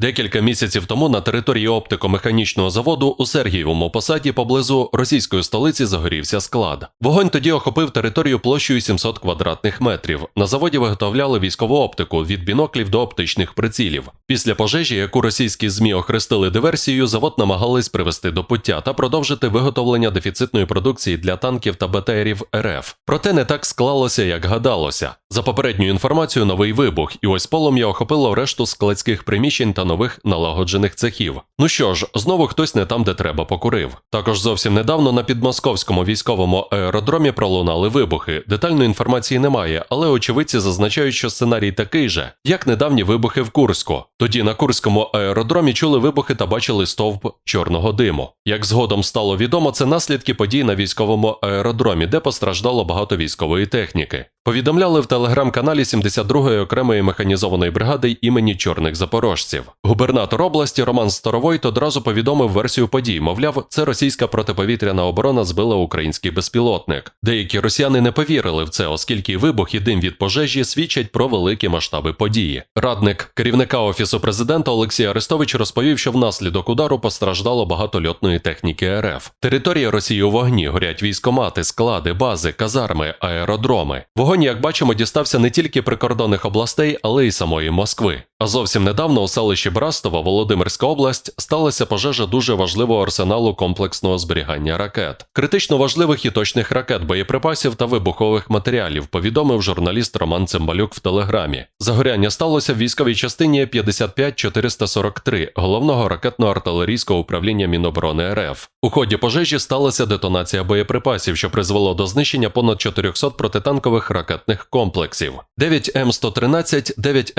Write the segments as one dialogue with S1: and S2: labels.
S1: Декілька місяців тому на території оптико-механічного заводу у Сергієвому посаді поблизу російської столиці загорівся склад. Вогонь тоді охопив територію площею 700 квадратних метрів. На заводі виготовляли військову оптику від біноклів до оптичних прицілів. Після пожежі, яку російські змі охрестили диверсією, завод намагались привести до пуття та продовжити виготовлення дефіцитної продукції для танків та БТРів РФ. Проте не так склалося, як гадалося. За попередньою інформацією, новий вибух, і ось полум'я охопило решту складських приміщень та нових налагоджених цехів. Ну що ж, знову хтось не там, де треба покурив. Також зовсім недавно на підмосковському військовому аеродромі пролунали вибухи. Детальної інформації немає, але очевидці зазначають, що сценарій такий же, як недавні вибухи в Курську. Тоді на Курському аеродромі чули вибухи та бачили стовп чорного диму. Як згодом стало відомо, це наслідки подій на військовому аеродромі, де постраждало багато військової техніки. Повідомляли в телеграм-каналі 72-ї окремої механізованої бригади імені чорних запорожців. Губернатор області Роман Старовойт одразу повідомив версію подій. Мовляв, це російська протиповітряна оборона збила український безпілотник. Деякі росіяни не повірили в це, оскільки вибух і дим від пожежі свідчать про великі масштаби події. Радник керівника офісу президента Олексій Арестович розповів, що внаслідок удару постраждало багато льотної техніки РФ. Територія Росії у вогні горять військомати, склади, бази, казарми, аеродроми. Вогонь, як бачимо, дістався не тільки прикордонних областей, але й самої Москви. А зовсім недавно у селищі Брастово, Володимирська область, сталася пожежа дуже важливого арсеналу комплексного зберігання ракет, критично важливих і точних ракет, боєприпасів та вибухових матеріалів, повідомив журналіст Роман Цимбалюк в телеграмі. Загоряння сталося в військовій частині 55443 головного ракетно-артилерійського управління Міноборони РФ. У ході пожежі сталася детонація боєприпасів, що призвело до знищення понад 400 протитанкових ракетних комплексів, 9 М113, 9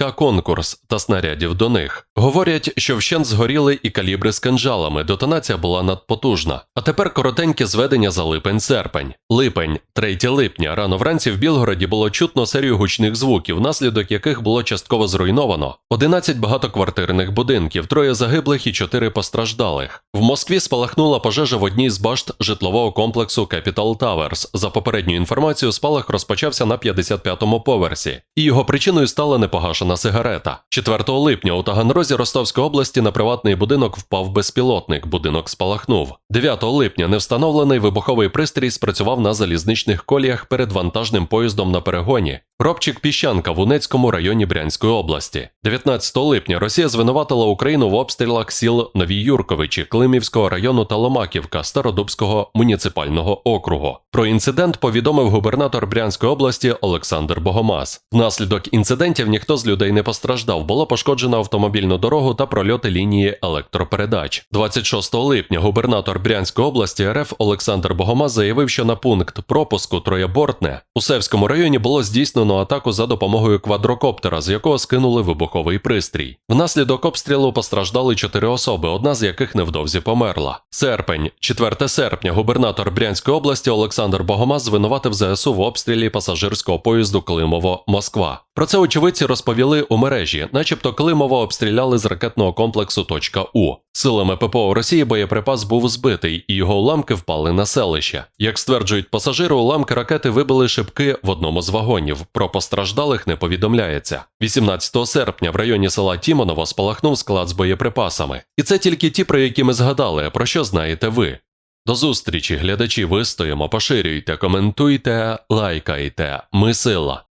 S1: М113К конкурс та снарядів до них. Говорять, що вщент згоріли і калібри з кинжалами. Детонація була надпотужна. А тепер коротеньке зведення за липень-серпень. Липень, 3 липня. Рано вранці в Білгороді було чутно серію гучних звуків, внаслідок яких було частково зруйновано 11 багатоквартирних будинків, троє загиблих і 4 постраждалих. В Москві спалахнула пожежа в одній з башт житлового комплексу Capital Towers. За попередньою інформацією, спалах розпочався на 55-му поверсі, і його причиною стала непогашена сигарета. 4 липня у Таганрозі Ростовської області на приватний будинок впав безпілотник. Будинок спалахнув. 9 липня невстановлений вибуховий пристрій спрацював на залізничних коліях перед вантажним поїздом на перегоні. Робчик Піщанка в Унецькому районі Брянської області. 19 липня Росія звинуватила Україну в обстрілах сіл Нові Юрковичі, Климівського району та Ломаківка Стародубського муніципального округу. Про інцидент повідомив губернатор Брянської області Олександр Богомаз. Внаслідок інцидентів ніхто з людей не постраждав. Було пошкоджено автомобільну дорогу та прольоти лінії електропередач. 26 липня губернатор Брянської області РФ Олександр Богомаз заявив, що на пункт пропуску Троєбортне у Севському районі було здійснено атаку за допомогою квадрокоптера, з якого скинули вибуховий пристрій. Внаслідок обстрілу постраждали чотири особи, одна з яких невдовзі померла. Серпень, 4 серпня, губернатор Брянської області Олександр Богомаз звинуватив ЗСУ в обстрілі пасажирського поїзду Климово-Москва. Про це очевидці розповіли у мережі, начебто Климово обстріляли з ракетного комплексу «Точка У». Силами ППО Росії боєприпас був збитий, і його уламки впали на селище. Як стверджують пасажири, уламки ракети вибили шибки в одному з вагонів. Про постраждалих не повідомляється. 18 серпня в районі села Тімоново спалахнув склад з боєприпасами. І це тільки ті, про які ми згадали. Про що знаєте ви? До зустрічі, глядачі, вистоїмо, поширюйте, коментуйте, лайкайте. Ми сила.